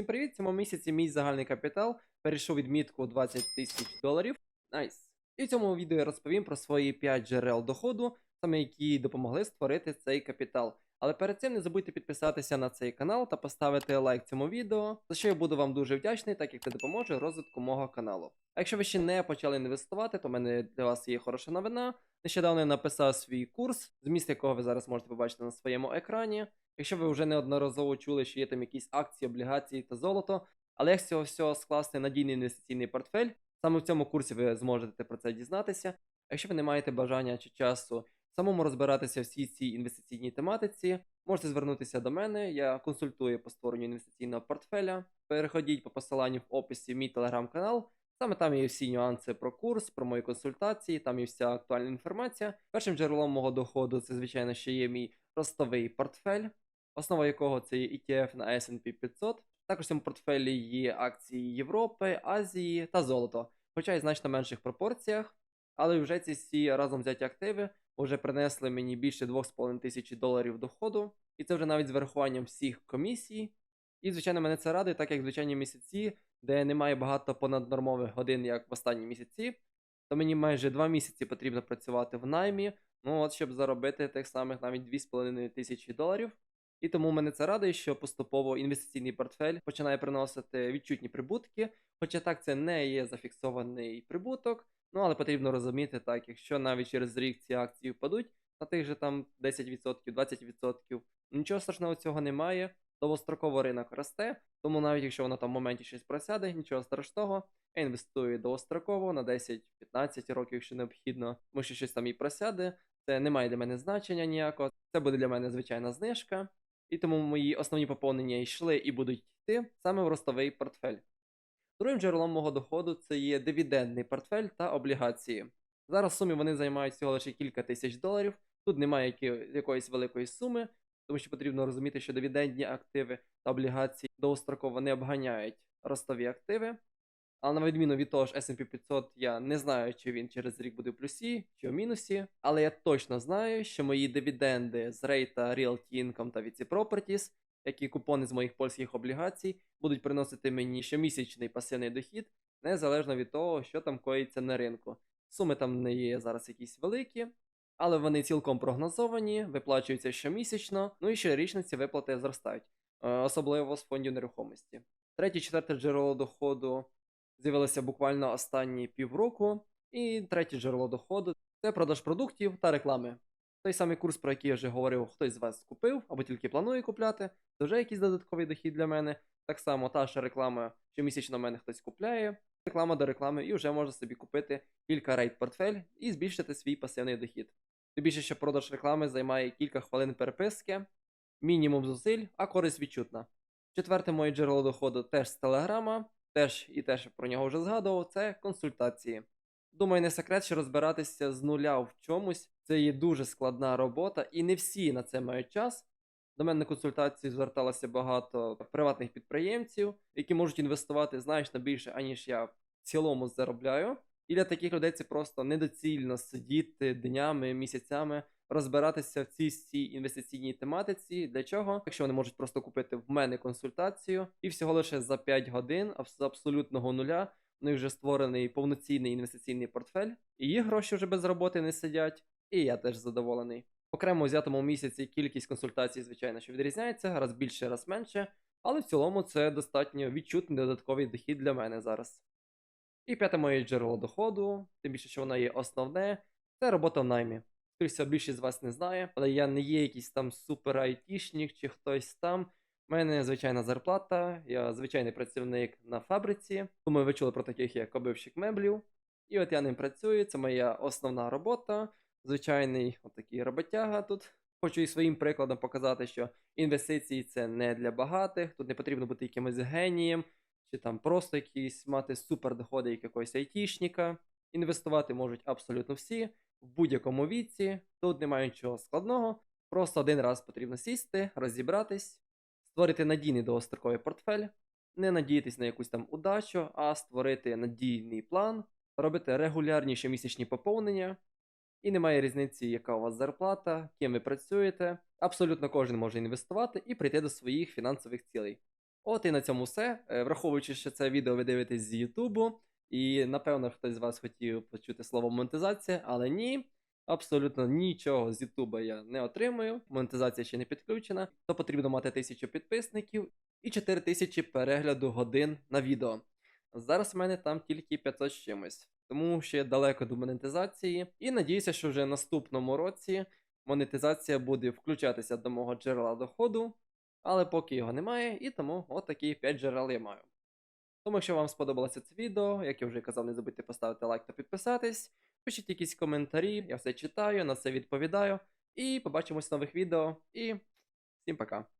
Всім привіт! В цьому місяці мій загальний капітал перейшов відмітку 20 тисяч доларів. Найс. І в цьому відео я розповім про свої 5 джерел доходу, саме які допомогли створити цей капітал. Але перед цим не забудьте підписатися на цей канал та поставити лайк цьому відео, за що я буду вам дуже вдячний, так як це допоможе розвитку мого каналу. А якщо ви ще не почали інвестувати, то в мене для вас є хороша новина. Нещодавно я написав свій курс, зміст якого ви зараз можете побачити на своєму екрані. Якщо ви вже неодноразово чули, що є там якісь акції, облігації та золото, але як з цього всього скласти надійний інвестиційний портфель, саме в цьому курсі ви зможете про це дізнатися. Якщо ви не маєте бажання чи часу самому розбиратися в всій цій інвестиційній тематиці, можете звернутися до мене. Я консультую по створенню інвестиційного портфеля. Переходіть по посиланню в описі в мій телеграм-канал. Саме там є всі нюанси про курс, про мої консультації, там є вся актуальна інформація. Першим джерелом мого доходу це, звичайно, ще є мій ростовий портфель, основа якого це є ETF на S&P 500. Також в цьому портфелі є акції Європи, Азії та золото, хоча й в значно менших пропорціях. Але вже ці всі разом взяті активи вже принесли мені більше 2,5 тисячі доларів доходу, і це вже навіть з врахуванням всіх комісій. І, звичайно, мене це радує, так як звичайні місяці, де немає багато понаднормових годин, як в останні місяці, то мені майже 2 місяці потрібно працювати в наймі, ну от щоб заробити тих самих навіть 2,5 тисячі доларів. І тому мене це радує, що поступово інвестиційний портфель починає приносити відчутні прибутки, хоча так це не є зафіксований прибуток. Ну але потрібно розуміти так, якщо навіть через рік ці акції впадуть на тих же там 10%, 20%, нічого страшного цього немає. Довгостроково ринок росте, тому навіть якщо воно там в моменті щось просяде, нічого страшного, я інвестую довгостроково на 10-15 років, якщо необхідно, тому що щось там і просяде. Це не має для мене значення ніякого. Це буде для мене звичайна знижка. І тому мої основні поповнення йшли і будуть йти саме в ростовий портфель. Другим джерелом мого доходу це є дивідендний портфель та облігації. Зараз сумі вони займають всього лише кілька тисяч доларів. Тут немає якоїсь великої суми, тому що потрібно розуміти, що дивідендні активи та облігації довгостроково не обганяють ростові активи. Але на відміну від того ж S&P 500, я не знаю, чи він через рік буде в плюсі чи в мінусі. Але я точно знаю, що мої дивіденди з рейта Realty Income та VC Properties, які купони з моїх польських облігацій, будуть приносити мені щомісячний пасивний дохід, незалежно від того, що там коїться на ринку. Суми там не є зараз якісь великі, але вони цілком прогнозовані, виплачуються щомісячно, ну і щорічно ці виплати зростають, е, особливо з фондів нерухомості. Третє, четверте джерело доходу з'явилося буквально останні півроку. І третє джерело доходу це продаж продуктів та реклами. Той самий курс, про який я вже говорив, хтось з вас купив або тільки планує купляти, це вже якийсь додатковий дохід для мене. Так само та ж реклама, щомісячно в мене хтось купляє, реклама до реклами, і вже можна собі купити кілька рейд портфель і збільшити свій пасивний дохід. Тим більше, що продаж реклами займає кілька хвилин переписки, мінімум зусиль, а користь відчутна. Четверте моє джерело доходу теж з Телеграма, теж і теж про нього вже згадував, це консультації. Думаю, не секрет, що розбиратися з нуля в чомусь це є дуже складна робота, і не всі на це мають час. До мене на консультації зверталося багато приватних підприємців, які можуть інвестувати значно більше, аніж я в цілому заробляю. І для таких людей це просто недоцільно сидіти днями, місяцями, розбиратися в цій всій інвестиційній тематиці. Для чого? Якщо вони можуть просто купити в мене консультацію, і всього лише за 5 годин з абсолютного нуля у них вже створений повноцінний інвестиційний портфель, і їх гроші вже без роботи не сидять, і я теж задоволений. Окремо взятому місяці кількість консультацій, звичайно, що відрізняється, раз більше, раз менше, але в цілому це достатньо відчутний додатковий дохід для мене зараз. І п'яте моє джерело доходу, тим більше, що воно є основне, це робота в наймі. Скоріше, більшість з вас не знає, але я не є якийсь там супер айтішник чи хтось там. У мене звичайна зарплата, я звичайний працівник на фабриці. Думаю, ви чули про таких як обивщик меблів. І от я ним працюю, це моя основна робота. Звичайний отакий роботяга тут. Хочу і своїм прикладом показати, що інвестиції це не для багатих, тут не потрібно бути якимось генієм, чи там просто якісь мати супер доходи як якогось айтішника. Інвестувати можуть абсолютно всі в будь-якому віці. Тут немає нічого складного. Просто один раз потрібно сісти, розібратись, створити надійний довгостроковий портфель, не надіятись на якусь там удачу, а створити надійний план, робити регулярні щомісячні поповнення. І немає різниці, яка у вас зарплата, ким ви працюєте. Абсолютно кожен може інвестувати і прийти до своїх фінансових цілей. От і на цьому все. Е, Враховуючи, що це відео ви дивитесь з Ютубу, і напевно хтось з вас хотів почути слово монетизація, але ні. Абсолютно нічого з Ютуба я не отримую. Монетизація ще не підключена. То потрібно мати тисячу підписників і 4000 перегляду годин на відео. Зараз в мене там тільки 500 з чимось, тому ще далеко до монетизації. І надіюся, що вже наступному році монетизація буде включатися до мого джерела доходу, але поки його немає, і тому от такі 5 джерел я маю. Тому, якщо вам сподобалося це відео, як я вже казав, не забудьте поставити лайк та підписатись. Пишіть якісь коментарі, я все читаю, на все відповідаю. І побачимось в нових відео. І всім пока.